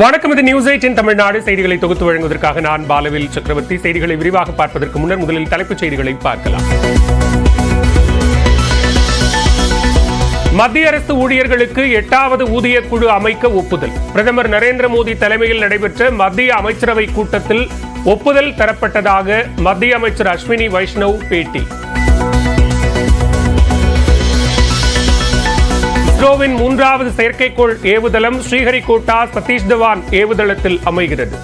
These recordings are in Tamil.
வணக்கம் இது நியூஸ் எயிட்டின் தமிழ்நாடு. செய்திகளை தொகுத்து வழங்குவதற்காக நான் பாலவில் சக்கரவர்த்தி. செய்திகளை விரிவாக பார்ப்பதற்கு முன்னர் முதலில் தலைப்புச் செய்திகளை பார்க்கலாம். மத்திய அரசு ஊழியர்களுக்கு எட்டாவது ஊதிய குழு அமைக்க ஒப்புதல். பிரதமர் நரேந்திர மோடி தலைமையில் நடைபெற்ற மத்திய அமைச்சரவை கூட்டத்தில் ஒப்புதல் தரப்பட்டதாக மத்திய அமைச்சர் அஸ்வினி வைஷ்ணவ் பேட்டி. இஸ்ரோவின் மூன்றாவது செயற்கைக்கோள் ஏவுதளம் ஸ்ரீஹரிகோட்டா சதீஷ் தவான் ஏவுதளத்தில் அமைகிறது.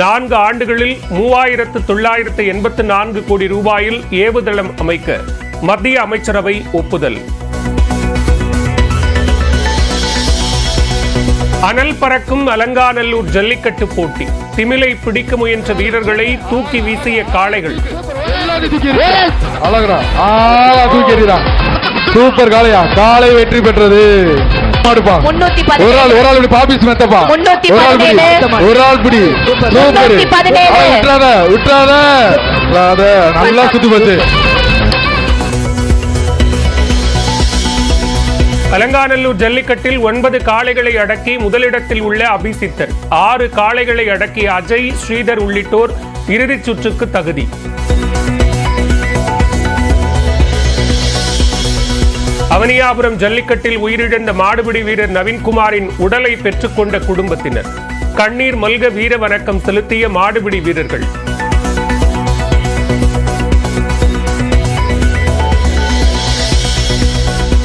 நான்கு ஆண்டுகளில் மூவாயிரத்து தொள்ளாயிரத்து எண்பத்து நான்கு கோடி ரூபாயில் ஏவுதளம் அமைக்க மத்திய அமைச்சரவை ஒப்புதல். அனல் பறக்கும் அலங்காநல்லூர் ஜல்லிக்கட்டு போட்டி. திமிலை பிடிக்க முயன்ற வீரர்களை தூக்கி வீசிய காளைகள். சூப்பர் காளையா. காளை வெற்றி பெற்றது. ஒரு ஆள் ஒரு ஆள் இப்படி பாபிஸ் மெத்தப்பா. முன்னூத்தி ஒரு ஆள் பிடி. பதினேழு. ஒரு ஆள் பிடி. சூப்பர். முன்னூத்தி பதினேழு. ஆ, விட்டுறாத விட்டுறாத விட்டுறாத. நல்லா சுத்தி போச்சு அலங்காநல்லூர் ஜல்லிக்கட்டில் ஒன்பது காளைகளை அடக்கி முதலிடத்தில் உள்ள அபிசித்தர் ஆறு காளைகளை அடக்கிய அஜய் ஸ்ரீதர் உள்ளிட்டோர் இறுதிச் சுற்றுக்கு தகுதி. அவனியாபுரம் ஜல்லிக்கட்டில் உயிரிழந்த மாடுபிடி வீரர் நவீன்குமாரின் உடலை பெற்றுக்கொண்ட குடும்பத்தினர். கண்ணீர் மல்க வீர வணக்கம் செலுத்திய மாடுபிடி வீரர்கள்.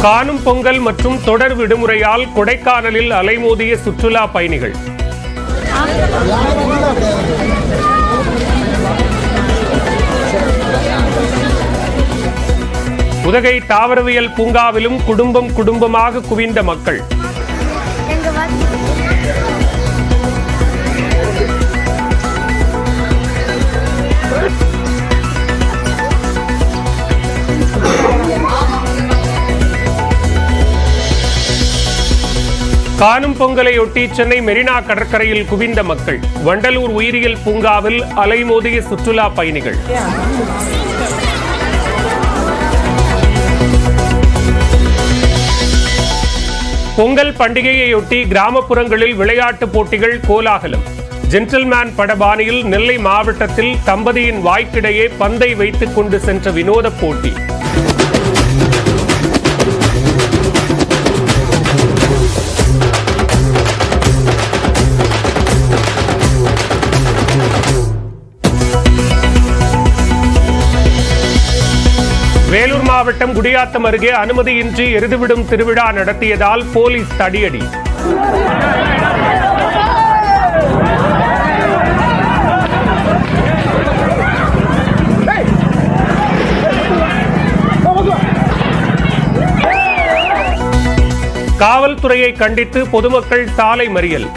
காணும் பொங்கல் மற்றும் தொடர் விடுமுறையால் கொடைக்கானலில் அலைமோதிய சுற்றுலா பயணிகள். உதகை தாவரவியல் பூங்காவிலும் குடும்பம் குடும்பமாக குவிந்த மக்கள். காணும் பொங்கலையொட்டி சென்னை மெரினா கடற்கரையில் குவிந்த மக்கள். வண்டலூர் உயிரியல் பூங்காவில் அலைமோதிய சுற்றுலா பயணிகள். பொங்கல் பண்டிகையையொட்டி கிராமப்புறங்களில் விளையாட்டுப் போட்டிகள் கோலாகலம். ஜென்டில்மேன் படபாணியில் நெல்லை மாவட்டத்தில் தம்பதியின் வாய்க்கிடையே பந்தை வைத்துக் கொண்டு சென்ற வினோதப் போட்டி. மாவட்டம் குடியாத்தம் அருகே அனுமதியின்றி எருதுவிடும் திருவிழா நடத்தியதால் போலீஸ் தடியடி. காவல்துறையை கண்டித்து பொதுமக்கள் சாலை மறியல்.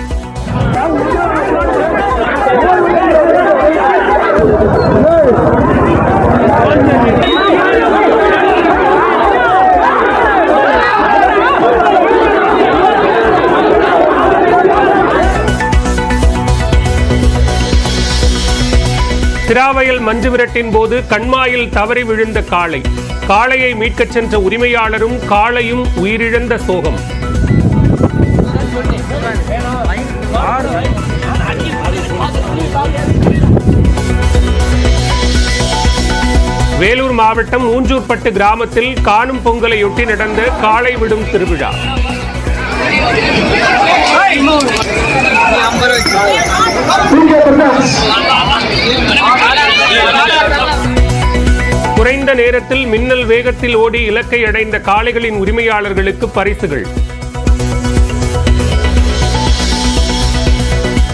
சிராவயல் மஞ்சு விரட்டின் போது கண்மாயில் தவறி விழுந்த காளை. காளையை மீட்கச் சென்ற உரிமையாளரும் காளையும் உயிரிழந்த சோகம். வேலூர் மாவட்டம் ஊஞ்சூர்பட்டு கிராமத்தில் காணும் பொங்கலையொட்டி நடந்த காளை விடும் திருவிழா. குறைந்த நேரத்தில் மின்னல் வேகத்தில் ஓடி இலக்கை அடைந்த காளைகளின் உரிமையாளர்களுக்கு பரிசுகள்.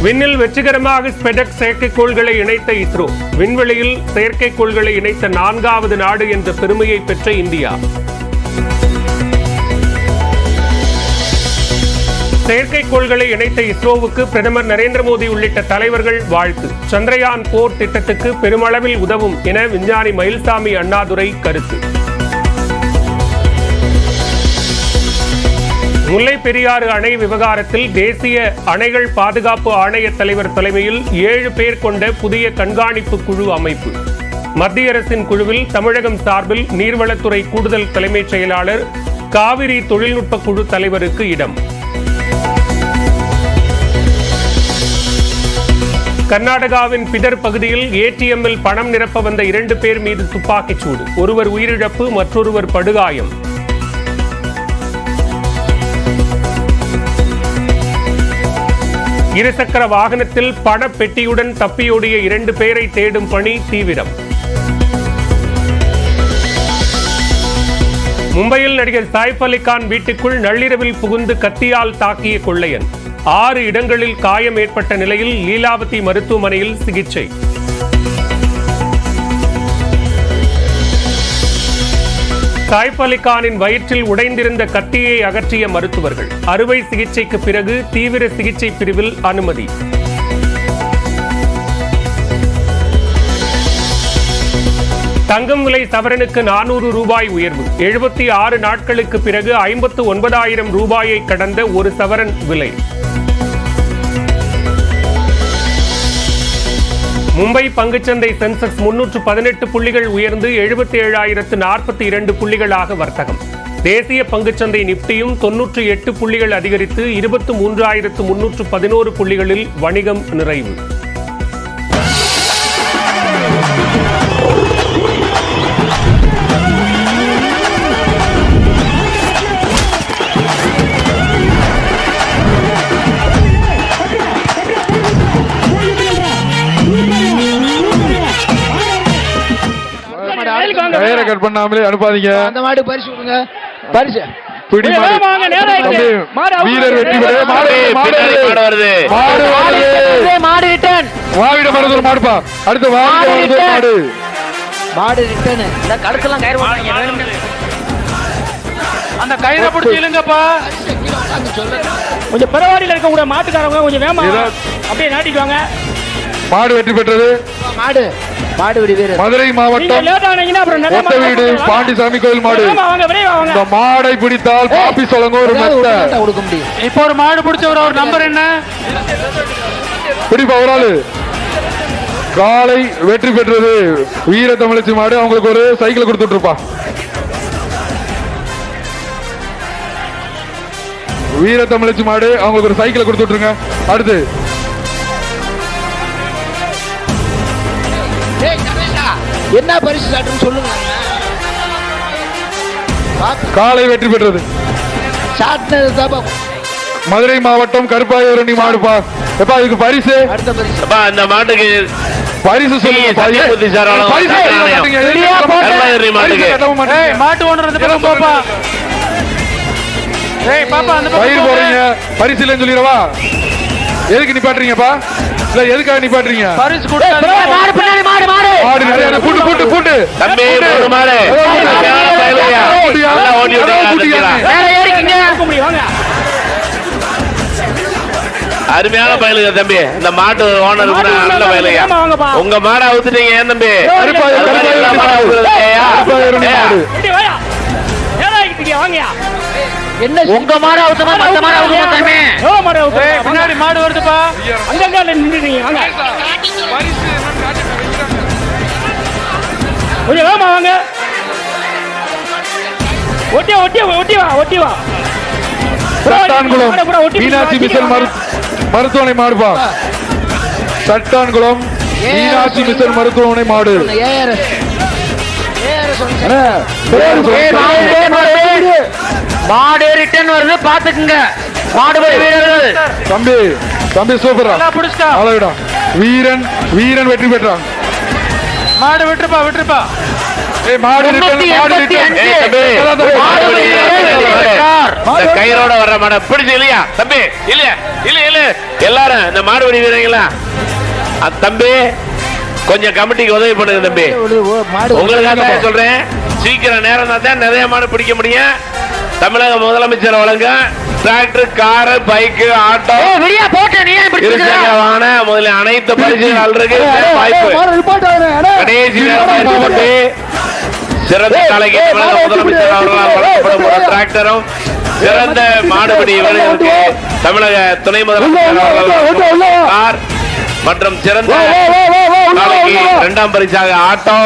விண்ணில் வெற்றிகரமாக ஸ்பெடக் செயற்கைக்கோள்களை இணைத்த இஸ்ரோ விண்வெளியில் செயற்கைக்கோள்களை இணைத்த நான்காவது நாடு என்ற பெருமையை பெற்ற இந்தியா. செயற்கைக்கோள்களை இணைத்த இஸ்ரோவுக்கு பிரதமர் நரேந்திர மோடி உள்ளிட்ட தலைவர்கள் வாழ்த்து. சந்திரயான் போர் திட்டத்துக்கு பெருமளவில் உதவும் என விஞ்ஞானி மயில்சாமி அண்ணாதுரை கருத்து. முல்லை பெரியாறு அணை விவகாரத்தில் தேசிய அணைகள் பாதுகாப்பு ஆணைய தலைவர் தலைமையில் ஏழு பேர் கொண்ட புதிய கண்காணிப்பு குழு அமைப்பு. மத்திய அரசின் குழுவில் தமிழகம் சார்பில் நீர்வளத்துறை கூடுதல் தலைமைச் செயலாளர் காவிரி தொழில்நுட்ப குழு தலைவருக்கு இடம். கர்நாடகாவின் பிதர் பகுதியில் ஏடிஎம்மில் பணம் நிரப்ப வந்த இரண்டு பேர் மீது துப்பாக்கிச் சூடு ஒருவர் உயிரிழப்பு மற்றொருவர் படுகாயம். இருசக்கர வாகனத்தில் பணப்பெட்டியுடன் தப்பியோடிய இரண்டு பேரை தேடும் பணி தீவிரம். மும்பையில் நடிகர் சாய்ப் அலி கான் வீட்டுக்குள் நள்ளிரவில் புகுந்து கத்தியால் தாக்கிய கொள்ளையன். ஆறு இடங்களில் காயம் ஏற்பட்ட நிலையில் லீலாவதி மருத்துவமனையில் சிகிச்சை. சாய்ப் வயிற்றில் உடைந்திருந்த கத்தியை அகற்றிய மருத்துவர்கள். அறுவை சிகிச்சைக்கு பிறகு தீவிர சிகிச்சை பிரிவில் அனுமதி. தங்கம் விலை சவரனுக்கு நானூறு ரூபாய் உயர்வு. எழுபத்தி ஆறு நாட்களுக்கு பிறகு ஐம்பத்து ஒன்பதாயிரம் ரூபாயை கடந்த ஒரு சவரன் விலை. மும்பை பங்குச்சந்தை சென்செக்ஸ் முன்னூற்று பதினெட்டு புள்ளிகள் உயர்ந்து எழுபத்தி ஏழாயிரத்து நாற்பத்தி இரண்டு புள்ளிகளாக வர்த்தகம். தேசிய பங்குச்சந்தை நிப்டியும் தொன்னூற்று எட்டு புள்ளிகள் அதிகரித்து இருபத்து மூன்றாயிரத்து முன்னூற்று பதினோரு புள்ளிகளில் வணிகம் நிறைவு. கட் பண்ணாமலே அனுப்பாதீங்க. அந்த மாடு பரிசு கொடுங்க. பரிசு. பிடி ஏய், மாடு. வேகமா வாங்க, நேரா இருக்கு. தம்பி, மாடு அவுத்து வீரர் வெற்றி பெற மாடு ஏய், மாடு பின்னாடி மாடு வருது. மாடு வருது. மாடு ரிட்டர்ன் வாவிட மருதூர் மாடுப்பா. அடுத்து வாவிட மாடு மருதூர் மாடு. மாடு ரிட்டர்ன் இந்த கடுக்கெல்லாம் கயிறு போடுறாங்க அந்த கயிறை பிடிச்சி இழுங்கப்பா. கொஞ்சம் பெருவாடியில் மாட்டுக்காரவங்க கொஞ்சம் வேமா இதோ- அப்படியே நாட்டிக்குவாங்க. மாடு வெற்றி பெற்றது. மாடு. வீரர். மதுரை மாவட்டம் ஒத்த வீடு பாண்டிசாமி கோயில் மாடு. இந்த மாடை பிடித்தால் பாப்பி சொல்லுங்க ஒரு மெத்த. கொடுக்க முடியும். இப்போ ஒரு மாடு பிடிச்சவர் அவர் நம்பர் என்ன? பிடிப்பா ஒரு ஆளு. காலை வெற்றி பெற்றது வீர தமிழச்சி மாடு. அவங்களுக்கு ஒரு சைக்கிள் கொடுத்துட்ருப்பா. வீர தமிழச்சி மாடு அவங்களுக்கு ஒரு சைக்கிள் கொடுத்துட்ருங்க. அடுத்து. என்ன பரிசு சாட்டுன்னு சொல்லுங்க. காலை வெற்றி பெற்றது. சாட்டினது தான் மதுரை மாவட்டம் கருப்பாயூரணி மாடுப்பா எப்பா இதுக்கு பரிசு? அடுத்த பரிசு. அப்பா அந்த மாட்டுக்கு பரிசு சொல்லுங்க மாட்டு பக்கம் போப்பா. ஏய் பாப்பா அந்த பயிர் போறீங்க. பரிசு இல்லைன்னு சொல்லிடவா? எதுக்கு நிப்பாட்டுறீங்கப்பா? இல்ல எதுக்காக நிப்பாட்டுறீங்க பரிசு மாடு பின்னாடி மாடு நிறைய தம்பி அருமையான பயலுங்க தம்பி இந்த மாட்டு ஓனர் கூட நல்ல பயலுங்க. உங்க மாடை அவுத்துட்டீங்க ஏன் தம்பி வாங்கயா என்ன உங்க மாடு அவுத்தமா மத்த மாடு அவுத்தமா பின்னாடி வருதுப்பா நின்னுட்டீங்க வாங்க கொஞ்சம் வேகமா வாங்க ஒட்டி வா, ஒட்டி வா, ஒட்டி வா ஒட்டி வா சட்டான்குளம் மீனாட்சி மிஷன் மரு- மருத்துவமனை மாடுப்பா சட்டான்குளம் மீனாட்சி மிஷன் மருத்துவமனை மாடு சொல்லுங்க. மாடு ரிட்டர்ன் வருது பாத்துக்குங்க மாடு வீரர்கள். தம்பி தம்பி சூப்பரா அளவிடா வீரன் வீரன் வெற்றி பெற்றான். மாடு விட்டுருப்பா விட்டுருப்பா. கயிறோட வர்ற மாடை பிடிச்சு இல்லையா? தம்பி இல்ல இல்ல இல்ல எல்லாரும் இந்த மாடுபிடி வீரங்களா தம்பி கொஞ்சம் கமிட்டிக்கு உதவி பண்ணுங்க தம்பி. உங்களுக்காக தான் சொல்றேன். சீக்கிரம் நேரம் தான் நிறைய மாடு பிடிக்க முடியும். தமிழக முதலமைச்சர் வழங்க டிராக்டர் காரு பைக்கு ஆட்டோ வெளியா போட்டு நீ முதலில் அனைத்து பரிசுகளுக்கு வாய்ப்பு. கடைசி நேரத்தில் போட்டு சிறந்த கலைக்கு தமிழக முதலமைச்சர் அவர்களால் வழங்கப்படும் ஒரு டிராக்டரும் சிறந்த மாடுபிடி வீரர்களுக்கு தமிழக துணை முதலமைச்சர் அவர்கள் கார் மற்றும் சிறந்த நாளைக்கு இரண்டாம் பரிசாக ஆட்டோ